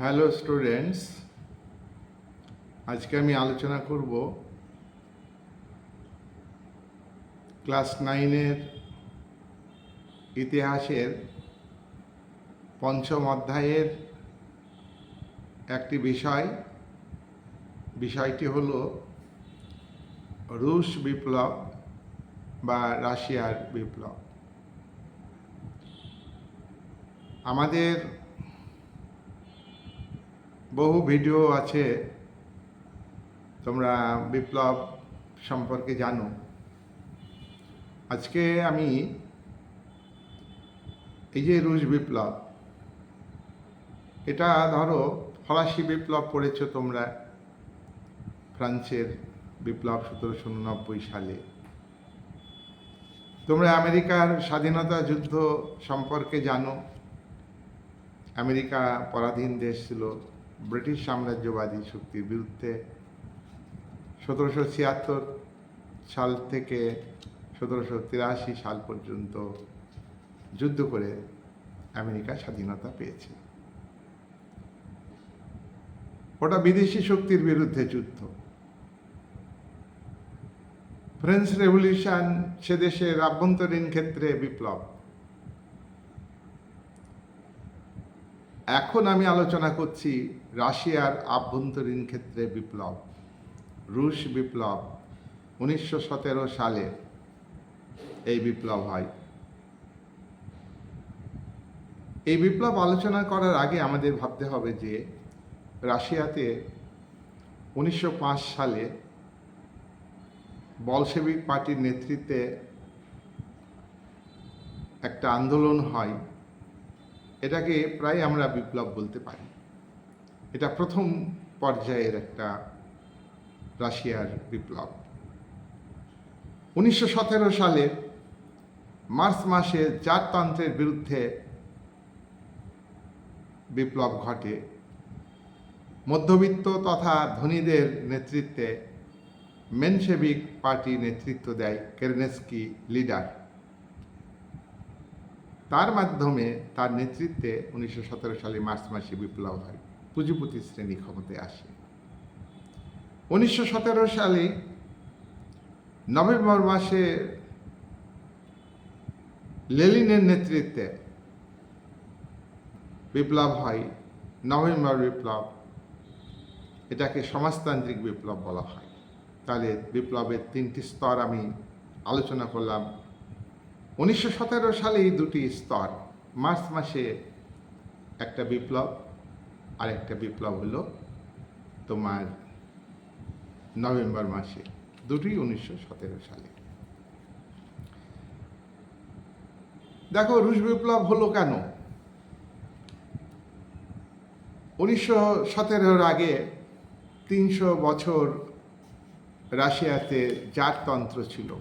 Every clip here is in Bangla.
হ্যালো স্টুডেন্টস, আজকে আমি আলোচনা করব ক্লাস নাইনের ইতিহাসের পঞ্চম অধ্যায়ের একটি বিষয়। বিষয়টি হল রুশ বিপ্লব বা রাশিয়ার বিপ্লব। আমাদের বহু ভিডিও আছে। তোমরা বিপ্লব সম্পর্কে জানো। আজকে আমি এই যে রুশ বিপ্লব, এটা ধরো ফরাসি বিপ্লব পড়েছ তোমরা, ফ্রান্সের বিপ্লব সতেরোশো উননব্বই সালে। তোমরা আমেরিকার স্বাধীনতা যুদ্ধ সম্পর্কে জানো। আমেরিকা পরাধীন দেশ ছিল। ব্রিটিশ সাম্রাজ্যবাদী শক্তির বিরুদ্ধে সতেরোশো ছিয়াত্তর সাল থেকে সতেরোশো তিরাশি সাল পর্যন্ত যুদ্ধ করে আমেরিকা স্বাধীনতা পেয়েছে। ওটা বিদেশি শক্তির বিরুদ্ধে যুদ্ধ। ফ্রেঞ্চ রেভলিউশন সে দেশের আভ্যন্তরীণ ক্ষেত্রে বিপ্লব। এখন আমি আলোচনা করছি রাশিয়ার আভ্যন্তরীণ ক্ষেত্রে বিপ্লব, রুশ বিপ্লব উনিশশো সতেরো সালে এই বিপ্লব হয়। এই বিপ্লব আলোচনা করার আগে আমাদের ভাবতে হবে যে রাশিয়াতে উনিশশো পাঁচ সালে বলসেবিক পার্টির নেতৃত্বে একটা আন্দোলন হয়। এটাকে প্রায় আমরা বিপ্লব বলতে পারি। এটা প্রথম পর্যায়ের একটা রাশিয়ার বিপ্লব। উনিশশো সতেরো সালে মার্চ মাসে জারতন্ত্রের বিরুদ্ধে বিপ্লব ঘটে। মধ্যবিত্ত তথা ধনীদের নেতৃত্বে মেনসেবিক পার্টি নেতৃত্ব দেয় কেরনেস্কি লিডার। তার মাধ্যমে তার নেতৃত্বে উনিশশো সতেরো সালে মার্চ মাসে বিপ্লব হয়। পুঁজিপতি শ্রেণি ক্ষমতায় আসে। উনিশশো সতেরো সালে নভেম্বর মাসে লেলিনের নেতৃত্বে বিপ্লব হয়। নভেম্বর বিপ্লব, এটাকে সমাজতান্ত্রিক বিপ্লব বলা হয়। তাহলে বিপ্লবের তিনটি স্তর আমি আলোচনা করলাম। উনিশশো সতেরো সালে এই দুটি স্তর, মার্চ মাসে একটা বিপ্লব আর একটা বিপ্লব হলো তোমার নভেম্বর মাসে, দুটোই উনিশশো সতেরো সালে। দেখো, রুশ বিপ্লব হলো কেন? উনিশশো সতেরোর আগে তিনশো বছর রাশিয়াতে জারতন্ত্র ছিল।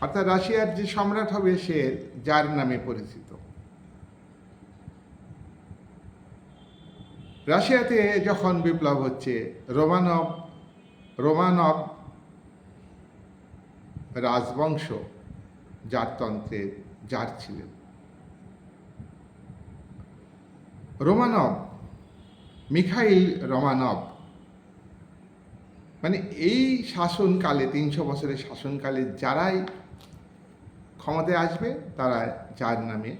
অর্থাৎ রাশিয়ার যে সম্রাট হবে সে যার নামে পরিচিত। রাশিয়াতে যখন বিপ্লব হচ্ছে, রোমানব রোমানব রাজবংশ জারতন্ত্রের জার ছিলেন। রোমানব, মিখাইল রোমানব মানে এই শাসনকালে, তিনশো বছরের শাসনকালে যারাই ক্ষমতায় আসবে, তারা যার নামে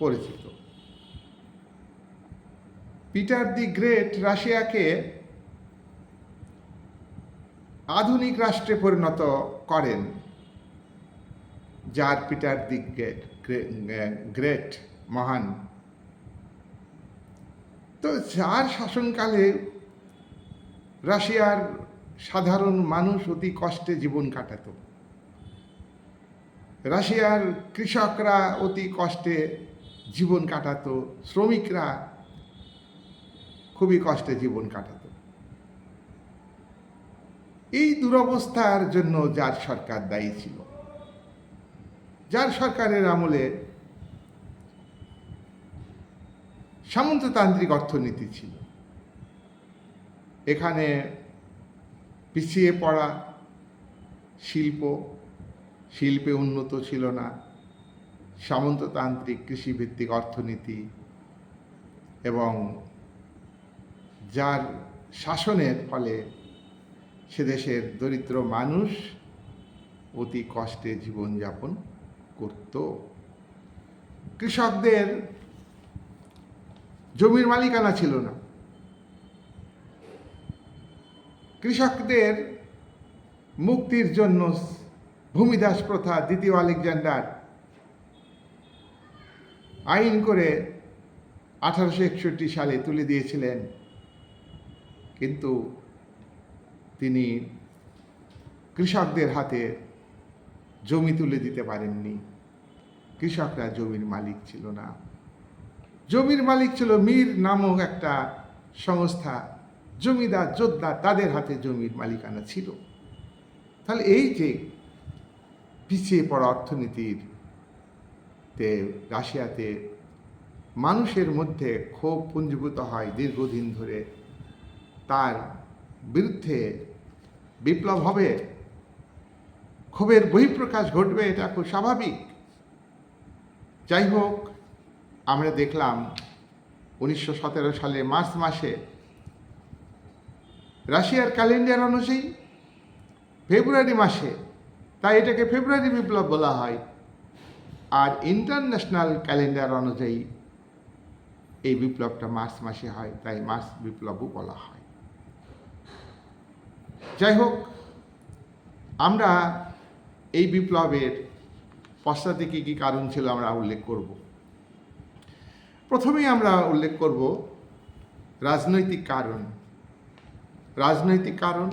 পরিচিত। পিটার দি গ্রেট রাশিয়াকে আধুনিক রাষ্ট্রে পরিণত করেন, যার পিটার দি গ্রেট গ্রেট, মহান। তো যার শাসনকালে রাশিয়ার সাধারণ মানুষ অতি কষ্টে জীবন কাটাত। রাশিয়ার কৃষকরা অতি কষ্টে জীবন কাটাতো, শ্রমিকরা খুবই কষ্টে জীবন কাটাতো। এই দুরবস্থার জন্য যার সরকার দায়ী ছিল। যার সরকারের আমলে সামন্ততান্ত্রিক অর্থনীতি ছিল। এখানে পিছিয়ে পড়া শিল্প, শিল্পে উন্নত ছিল না। সামন্ততান্ত্রিক কৃষিভিত্তিক অর্থনীতি এবং যার শাসনের ফলে সে দেশের দরিদ্র মানুষ অতি কষ্টে জীবনযাপন করত। কৃষকদের জমির মালিকানা ছিল না। কৃষকদের মুক্তির জন্য ভূমিদাস প্রথা দ্বিতীয় আলেকজান্ডার আইন করে আঠারোশো একষট্টি সালে তুলে দিয়েছিলেন। কিন্তু তিনি কৃষকদের হাতে জমি তুলে দিতে পারেননি। কৃষকরা জমির মালিক ছিল না। জমির মালিক ছিল মীর নামক একটা সংস্থা। জমিদার যোদ্ধা তাদের হাতে জমির মালিকানা ছিল। তাহলে এই যে পিছিয়ে পড়া অর্থনীতির তে রাশিয়াতে মানুষের মধ্যে ক্ষোভ পুঞ্জীভূত হয় দীর্ঘদিন ধরে তার বিরুদ্ধে বিপ্লব হবে। ক্ষোভের বহিঃপ্রকাশ ঘটবে, এটা খুব স্বাভাবিক। যাই হোক, আমরা দেখলাম উনিশশো সতেরো সালে মার্চ মাসে রাশিয়ার ক্যালেন্ডার অনুযায়ী ফেব্রুয়ারি মাসে, তাই এটাকে ফেব্রুয়ারি বিপ্লব বলা হয়, আর ইন্টারন্যাশনাল ক্যালেন্ডার অনুযায়ী এই বিপ্লবটা মার্চ মাসে হয়, তাই মার্চ বিপ্লবও বলা হয়। যাই হোক, আমরা এই বিপ্লবের পশ্চাতে কী কী কারণ ছিল আমরা উল্লেখ করব। প্রথমেই আমরা উল্লেখ করব রাজনৈতিক কারণ। রাজনৈতিক কারণ,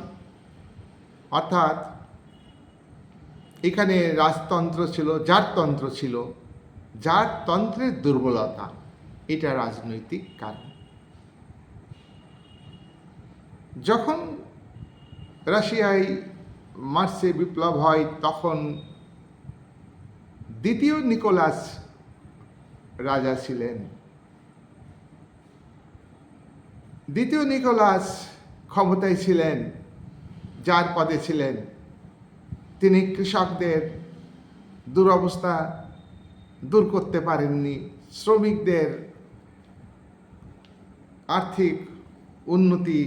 অর্থাৎ এখানে রাজতন্ত্র ছিল জারতন্ত্র ছিল জারতন্ত্রের দুর্বলতা, এটা রাজনৈতিক কারণ। যখন রাশিয়ায় মার্চে বিপ্লব হয়, তখন দ্বিতীয় নিকোলাস রাজা ছিলেন। দ্বিতীয় নিকোলাস ক্ষমতায় ছিলেন, যার পদে ছিলেন। তিনি কৃষকদের দুরবস্থা দূর করতে পারেননি, শ্রমিকদের আর্থিক উন্নতি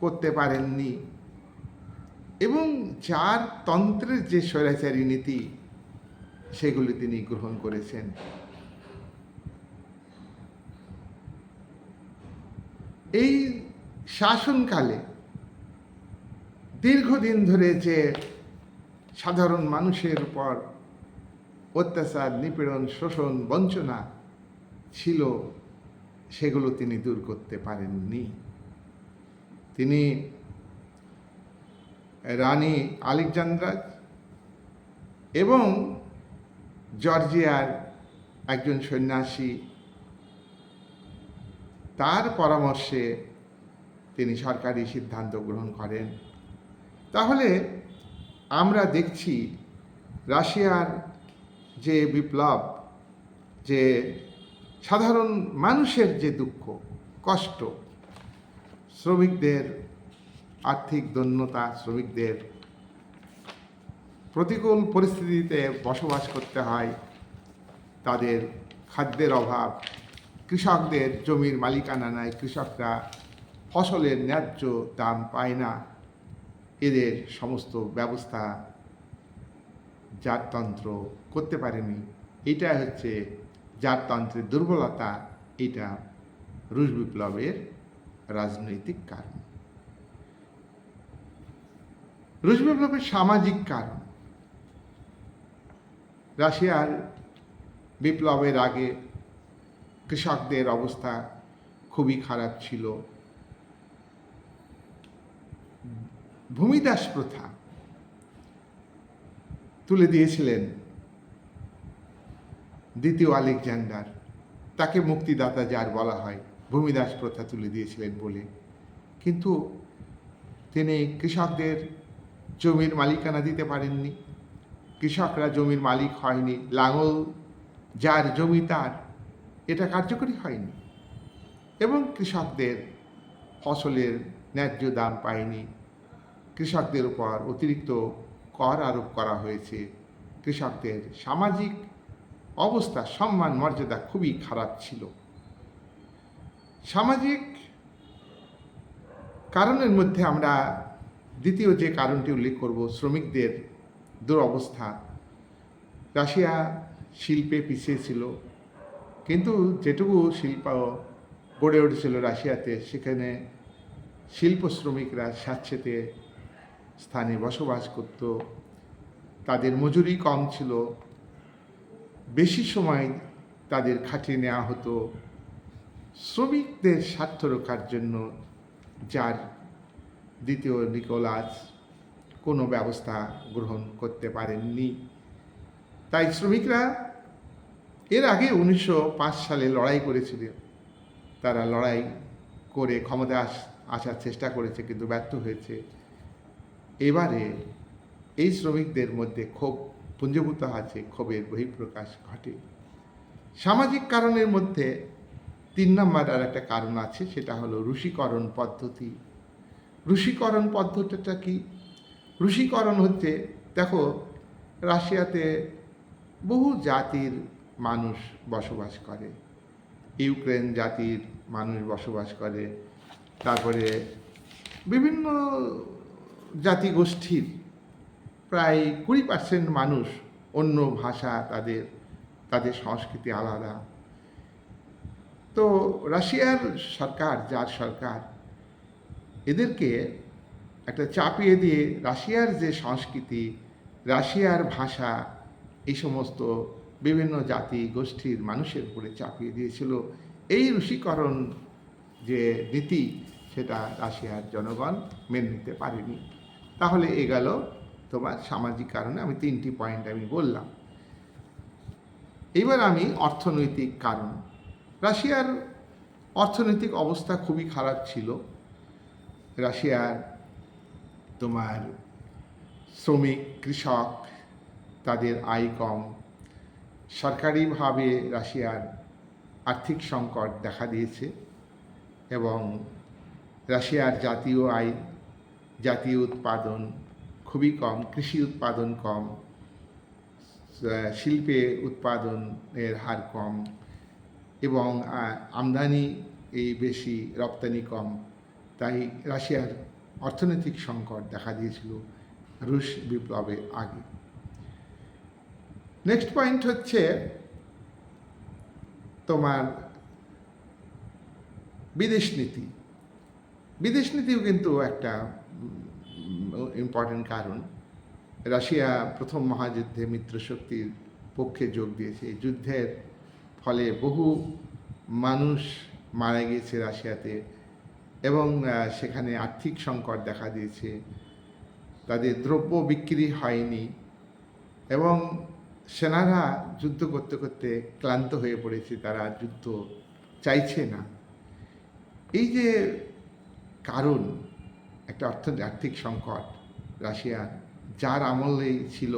করতে পারেননি। এবং যার তন্ত্রের যে স্বৈরাচারী নীতি, সেগুলি তিনি গ্রহণ করেছেন। এই শাসনকালে দীর্ঘদিন ধরে যে সাধারণ মানুষের উপর অত্যাচার, নিপীড়ন, শোষণ, বঞ্চনা ছিল, সেগুলো তিনি দূর করতে পারেননি। তিনি রানী আলেকজান্দ্রা এবং জর্জিয়ার একজন সন্ন্যাসী। তার পরামর্শে তিনি সরকারি সিদ্ধান্ত গ্রহণ করেন। তাহলে আমরা দেখছি রাশিয়ার যে বিপ্লব, যে সাধারণ মানুষের যে দুঃখ, কষ্ট, শ্রমিকদের আর্থিক দন্যতা শ্রমিকদের প্রতিকূল পরিস্থিতিতে বসবাস করতে হয়। তাদের খাদ্যের অভাব, কৃষকদের জমির মালিকানা নেয় কৃষকরা ফসলের ন্যায্য দাম পায় না। এদের সমস্ত ব্যবস্থা জাততন্ত্র করতে পারেনি। এটা হচ্ছে জাততন্ত্রের দুর্বলতা, এটা রুশ বিপ্লবের রাজনৈতিক কারণ। রুশ বিপ্লবের সামাজিক কারণ। রাশিয়ার বিপ্লবের আগে কৃষকদের অবস্থা খুবই খারাপ ছিল। ভূমিদাস প্রথা তুলে দিয়েছিলেন দ্বিতীয় আলেকজান্ডার। তাকে মুক্তিদাতা যার বলা হয়, ভূমিদাস প্রথা তুলে দিয়েছিলেন বলে। কিন্তু তিনি কৃষকদের জমির মালিকানা দিতে পারেননি। কৃষকরা জমির মালিক হয়নি। লাঙল, যার জমি তার, এটা কার্যকরী হয়নি এবং কৃষকদের ফসলের ন্যায্য দাম পায়নি। কৃষকদের উপর অতিরিক্ত কর আরোপ করা হয়েছে। কৃষকদের সামাজিক অবস্থা, সম্মান, মর্যাদা খুবই খারাপ ছিল। সামাজিক কারণের মধ্যে আমরা দ্বিতীয় যে কারণটি উল্লেখ করব, শ্রমিকদের দুরবস্থা। রাশিয়া শিল্পে পিছিয়ে ছিল, কিন্তু যেটুকু শিল্প গড়ে উঠেছিল রাশিয়াতে, সেখানে শিল্প শ্রমিকরা স্যাঁতসেতে স্থানে বসবাস করত। তাদের মজুরি কম ছিল, বেশি সময় তাদের খাটিয়ে নেওয়া হতো। শ্রমিকদের স্বার্থ রক্ষার জন্য যার দ্বিতীয় নিকোলাস কোনো ব্যবস্থা গ্রহণ করতে পারেননি। তাই শ্রমিকরা এর আগে উনিশশো পাঁচ সালে লড়াই করেছিল। তারা লড়াই করে ক্ষমতা আস- আসার চেষ্টা করেছে কিন্তু ব্যর্থ হয়েছে। এবারে এই শ্রমিকদের মধ্যে ক্ষোভ পুঞ্জীভূত আছে ক্ষোভের বহিঃপ্রকাশ ঘটে। সামাজিক কারণের মধ্যে তিন নম্বর আর একটা কারণ আছে, সেটা হলো রুশিকরণ পদ্ধতি। রুশিকরণ পদ্ধতিটা কি? রুশিকরণ হচ্ছে, দেখো, রাশিয়াতে বহু জাতির মানুষ বসবাস করে। ইউক্রেন জাতির মানুষ বসবাস করে। তারপরে বিভিন্ন জাতিগোষ্ঠীর প্রায় কুড়ি পার্সেন্ট মানুষ অন্য ভাষা তাদের তাদের সংস্কৃতি আলাদা। তো রাশিয়ার সরকার, যার সরকার এদেরকে একটা চাপিয়ে দিয়ে রাশিয়ার যে সংস্কৃতি, রাশিয়ার ভাষা, এই সমস্ত বিভিন্ন জাতি, গোষ্ঠীর মানুষের উপরে চাপিয়ে দিয়েছিল। এই রুশিকরণ যে নীতি, সেটা রাশিয়ার জনগণ মেনে নিতে পারেনি। তাহলে এ গেল তোমার সামাজিক কারণে আমি তিনটি পয়েন্ট আমি বললাম। এবার আমি অর্থনৈতিক কারণ। রাশিয়ার অর্থনৈতিক অবস্থা খুবই খারাপ ছিল। রাশিয়ার তোমার শ্রমিক, কৃষক, তাদের আয় কম। সরকারিভাবে রাশিয়ার আর্থিক সংকট দেখা দিয়েছে এবং রাশিয়ার জাতীয় আয়, জাতীয় উৎপাদন খুবই কম, কৃষি উৎপাদন কম শিল্পে উৎপাদনের হার কম এবং আমদানি এই বেশি, রপ্তানি কম। তাই রাশিয়ার অর্থনৈতিক সংকট দেখা দিয়েছিল রুশ বিপ্লবের আগে। নেক্সট পয়েন্ট হচ্ছে তোমার বিদেশ নীতি। বিদেশ নীতিও কিন্তু একটা ইম্পর্টেন্ট কারণ। রাশিয়া প্রথম মহাযুদ্ধে মিত্রশক্তির পক্ষে যোগ দিয়েছে। যুদ্ধের ফলে বহু মানুষ মারা গিয়েছে রাশিয়াতে। এবং সেখানে আর্থিক সংকট দেখা দিয়েছে। তাদের দ্রব্য বিক্রি হয়নি এবং সেনারা যুদ্ধ করতে করতে ক্লান্ত হয়ে পড়েছে, তারা যুদ্ধ চাইছে না। এই যে কারণ, একটা অর্থ আর্থিক সংকট রাশিয়ার যার আমলেই ছিল,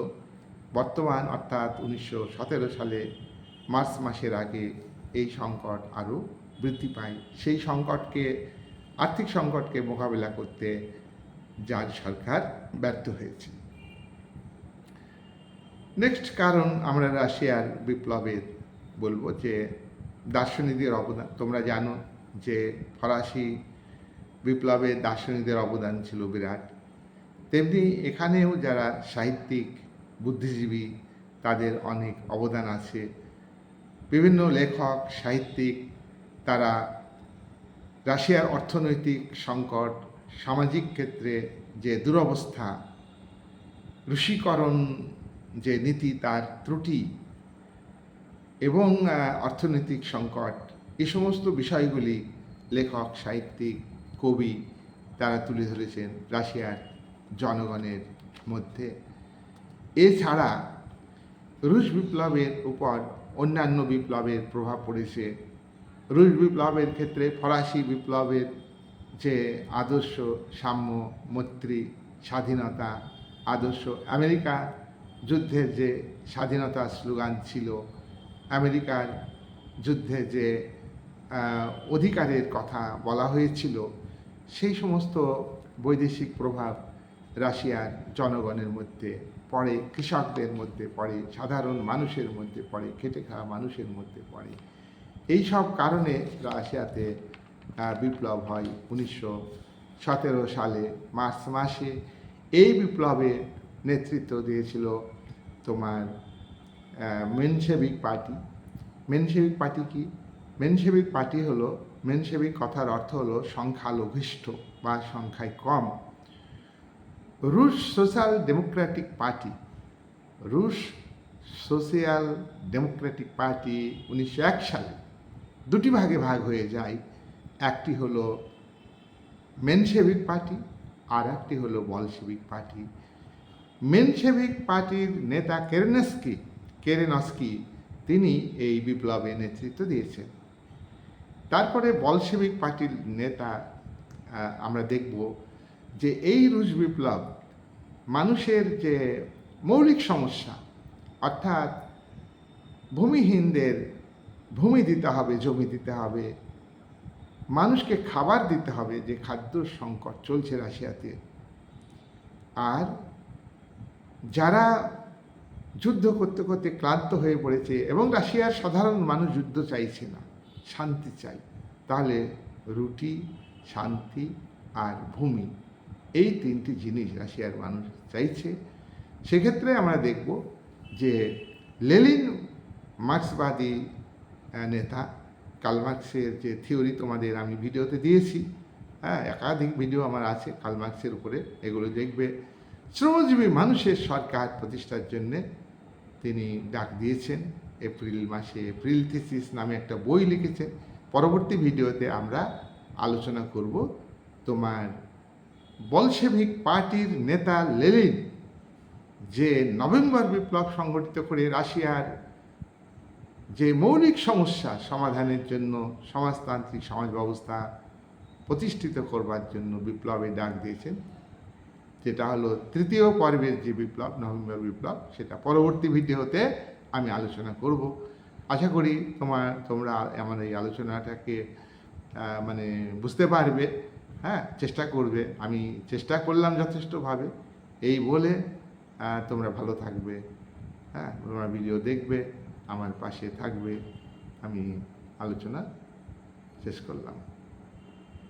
বর্তমান অর্থাৎ উনিশশো সতেরো সালে মার্চ মাসের আগে এই সংকট আরও বৃদ্ধি পায়। সেই সংকটকে আর্থিক সংকটকে মোকাবিলা করতে যার সরকার ব্যর্থ হয়েছে। নেক্সট কারণ আমরা রাশিয়ার বিপ্লবের বলব যে দার্শনিকদের অবদান, তোমরা জানো যে ফরাসি বিপ্লবে দার্শনিকদের অবদান ছিল বিরাট। তেমনি এখানেও যারা সাহিত্যিক, বুদ্ধিজীবী, তাদের অনেক অবদান আছে। বিভিন্ন লেখক, সাহিত্যিক, তারা রাশিয়ার অর্থনৈতিক সংকট, সামাজিক ক্ষেত্রে যে দুরবস্থা, রুশিকরণ যে নীতি তার ত্রুটি এবং অর্থনৈতিক সংকট, এ সমস্ত বিষয়গুলি লেখক, সাহিত্যিক, কবি তারা তুলে ধরেছেন রাশিয়ার জনগণের মধ্যে। এছাড়া রুশ বিপ্লবের উপর অন্যান্য বিপ্লবের প্রভাব পড়েছে রুশ বিপ্লবের ক্ষেত্রে ফরাসি বিপ্লবের যে আদর্শ সাম্য, মৈত্রী, স্বাধীনতা, আদর্শ, আমেরিকা যুদ্ধের যে স্বাধীনতার স্লোগান ছিল, আমেরিকার যুদ্ধে যে অধিকারের কথা বলা হয়েছিল, সেই সমস্ত বৈদেশিক প্রভাব রাশিয়ার জনগণের মধ্যে পড়ে, কৃষকদের মধ্যে পড়ে, সাধারণ মানুষের মধ্যে পড়ে, খেটে খাওয়া মানুষের মধ্যে পড়ে। এই সব কারণে রাশিয়াতে বিপ্লব হয় উনিশশো সতেরো সালে, মার্চ মাসে। এই বিপ্লবে নেতৃত্ব দিয়েছিল তোমার মেনসেবিক পার্টি। মেনসেবিক পার্টি কি? মেনসেবিক পার্টি হলো মেনসেবিক কথার অর্থ হলো সংখ্যালঘিষ্ঠ বা সংখ্যায় কম। রুশ সোশ্যাল ডেমোক্রেটিক পার্টি, রুশ সোশিয়াল ডেমোক্রেটিক পার্টি উনিশশো এক সালে দুটি ভাগে ভাগ হয়ে যায়। একটি হলো মেনসেভিক পার্টি আর একটি হলো বলসেভিক পার্টি। মেনসেভিক পার্টির নেতা কেরেনস্কি কেরেনস্কি তিনি এই বিপ্লবে নেতৃত্ব দিয়েছেন। তারপরে বলসেভিক পার্টির নেতা আমরা দেখব যে এই রুশ বিপ্লব মানুষের যে মৌলিক সমস্যা, অর্থাৎ ভূমিহীনদের ভূমি দিতে হবে, জমি দিতে হবে। মানুষকে খাবার দিতে হবে, যে খাদ্য সংকট চলছে রাশিয়াতে। আর যারা যুদ্ধ করতে করতে ক্লান্ত হয়ে পড়েছে এবং রাশিয়ার সাধারণ মানুষ যুদ্ধ চাইছে না, শান্তি চাই, তাহলে রুটি, শান্তি আর ভূমি, এই তিনটি জিনিস রাশিয়ার মানুষ চাইছে। সেক্ষেত্রে আমরা দেখব যে লেলিন মার্ক্সবাদী নেতা, কালমার্ক্সের যে থিওরি তোমাদের আমি ভিডিওতে দিয়েছি হ্যাঁ একাধিক ভিডিও আমার আছে কালমার্ক্সের উপরে, এগুলো দেখবে। শ্রমজীবী মানুষের সরকার প্রতিষ্ঠার জন্যে তিনি ডাক দিয়েছেন, এপ্রিল মাসে এপ্রিল থিসিস নামে একটা বই লিখেছেন। পরবর্তী ভিডিওতে আমরা আলোচনা করব তোমার বলশেভিক পার্টির নেতা লেলিন যে নভেম্বর বিপ্লব সংগঠিত করে রাশিয়ার যে মৌলিক সমস্যা সমাধানের জন্য সমাজতান্ত্রিক সমাজ ব্যবস্থা প্রতিষ্ঠিত করবার জন্য বিপ্লবে ডাক দিয়েছেন, যেটা হলো তৃতীয় পর্বের যে বিপ্লব, নভেম্বর বিপ্লব, সেটা পরবর্তী ভিডিওতে আমি আলোচনা করব। আশা করি তোমার, তোমরা আমার এই আলোচনাটাকে মানে বুঝতে পারবে হ্যাঁ চেষ্টা করবে। আমি চেষ্টা করলাম যথেষ্টভাবে। এই বলে তোমরা ভালো থাকবে হ্যাঁ তোমরা ভিডিও দেখবে। আমার পাশে থাকবে আমি আলোচনা শেষ করলাম।